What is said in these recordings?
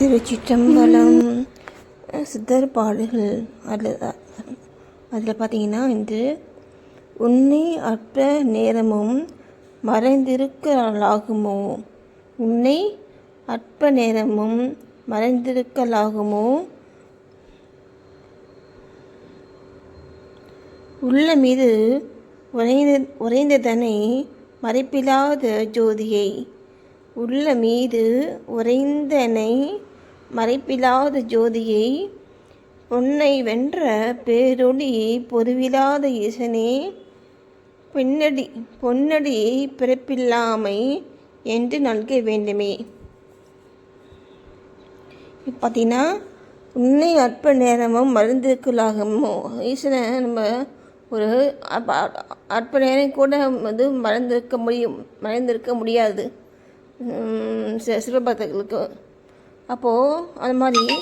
திருச்சிற்றம்பலம். சித்தர் பாடல்கள் அதில் அதில் பார்த்தீங்கன்னா இன்று உன்னை அற்ப நேரமும் மறைந்திருக்கலாகுமோ? உன்னை அற்ப நேரமும் மறைந்திருக்கலாகுமோ? உள்ள மீது உறைந்த உறைந்ததனை மறைப்பில்லாத ஜோதியை உள்ள மீது உறைந்தனை மறைப்பில்லாத ஜோதியை பொன்னை வென்ற பேரொளி பொதுவில்லாத ஈசனே பின்னடி பொன்னடி பிறப்பில்லாமை என்று நல்க வேண்டுமே. பார்த்தீங்கன்னா உன்னை அற்ப நேரமும் மருந்துக்குள்ளாகமோ ஈசனை நம்ம ஒரு அற்ப அற்ப நேரம் கூட வந்து மறந்திருக்க முடியும் மறந்திருக்க முடியாது. சில சி- சிவபக்தர்களுக்கு அப்போது அது மாதிரி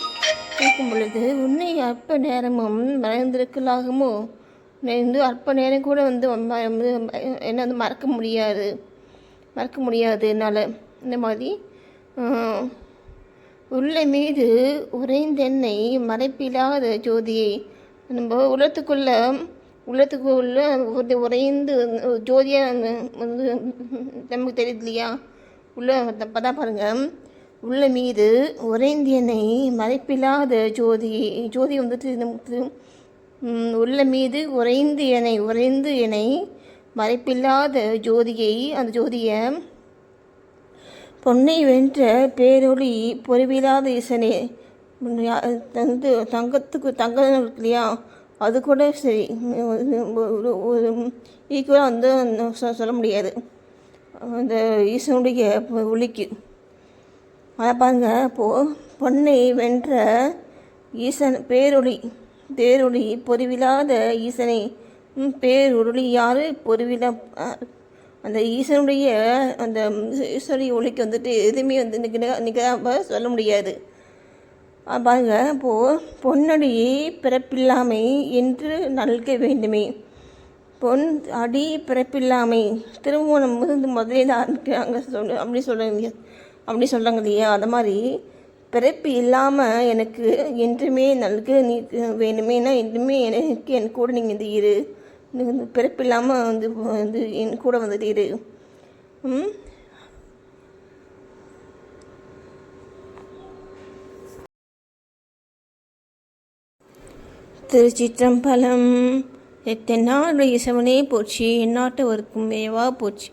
கேட்கும் பொழுது உன்னை அற்ப நேரமும் மறைந்திருக்கலாகமோ? வந்து அற்ப நேரம் கூட வந்து ம- என்ன வந்து மறக்க முடியாது. மறக்க முடியாது என்னால். இந்த மாதிரி உள்ள மீது உறைந்தென்னை மறைப்பில்லாத ஜோதியை நம்ம உலகத்துக்குள்ள உள்ளத்துக்குள்ள ஒரு உறைந்து ஜோதியாக வந்து நமக்கு தெரியுது இல்லையா? உள்ள பார்த்தா பாருங்கள் உள்ள மீது உறைந்தியனை மறைப்பில்லாத ஜோதி ஜோதி வந்துட்டு நமக்கு உள்ள மீது உறைந்து என்னை உறைந்து என்னை மறைப்பில்லாத ஜோதியை அந்த ஜோதியை பொன்னை வென்ற பேரொளி பொறுவில்லாத ஈசனே வந்து தங்கத்துக்கு தங்கம் இருக்கு இல்லையா? அது கூட சரி. ஒரு ஈக்குவலாக வந்து சொல்ல முடியாது. அந்த ஈசனுடைய ஒளிக்கு அதை பாருங்க இப்போது பொன்னை வென்ற ஈசன் பேரொளி பேரொளி பொறிவில்லாத ஈசனை. பேருளி பேரொளி யார்? பொறிவில அந்த ஈசனுடைய அந்த ஈஸ்வரிய ஒளிக்கு வந்துட்டு எதுவுமே வந்து நிற்க நிகராக சொல்ல முடியாது. பாருங்க. போ பொன்னடி பிறப்பில்லாமை என்று நல்க வேண்டுமே. பொன் அடி பிறப்பில்லாமை. திருமணம் வந்து முதலே தான் ஆரம்பிக்கிறாங்க. சொல்லு அப்படி சொல்கிறாங்க அப்படி சொல்கிறாங்க இல்லையா? அது மாதிரி பிறப்பு இல்லாமல் எனக்கு என்றுமே நல்கு நீ வேணுமேனா என்றுமே எனக்கு என் கூட நீங்கள் வந்து இரு. வந்து பிறப்பு இல்லாமல் வந்து வந்து என் கூட வந்துட்டு இரு. ம்? திருச்சிற்றம்பலம் தென்னாடு இசவனே போச்சு எந்நாட்டவருக்கும் வேவா போச்சு